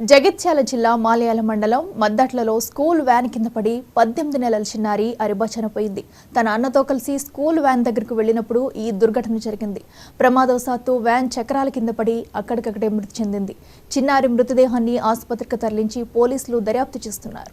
జగిత్యాల జిల్లా మాలయాల మండలం మద్దట్లలో school van కింద పడి పద్దెనిమిది నెలల చిన్నారి అరిబా చనిపోయింది తన అన్నతో కలిసి స్కూల్ వ్యాన్ దగ్గరకు వెళ్ళినప్పుడు ఈ దుర్ఘటన జరిగింది. ప్రమాదవశాత్తు వ్యాన్ చక్రాల కింద పడి అక్కడికక్కడే మృతి చెందింది. చిన్నారి మృతదేహాన్ని ఆసుపత్రికి తరలించి పోలీసులు దర్యాప్తు చేస్తున్నారు.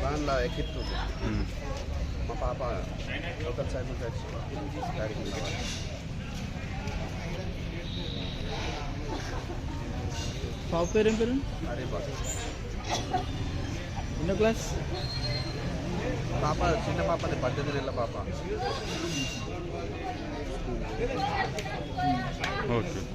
వ్యాన్లో ఎక్కిస్తుంది మా పాప లోకల్ సైడ్ నుంచి. పాప పేరు ఏం పేరు? ఎన్నో క్లాస్? పాప చిన్న పాపది పద్దెనిమిది నెలల పాప. ఓకే.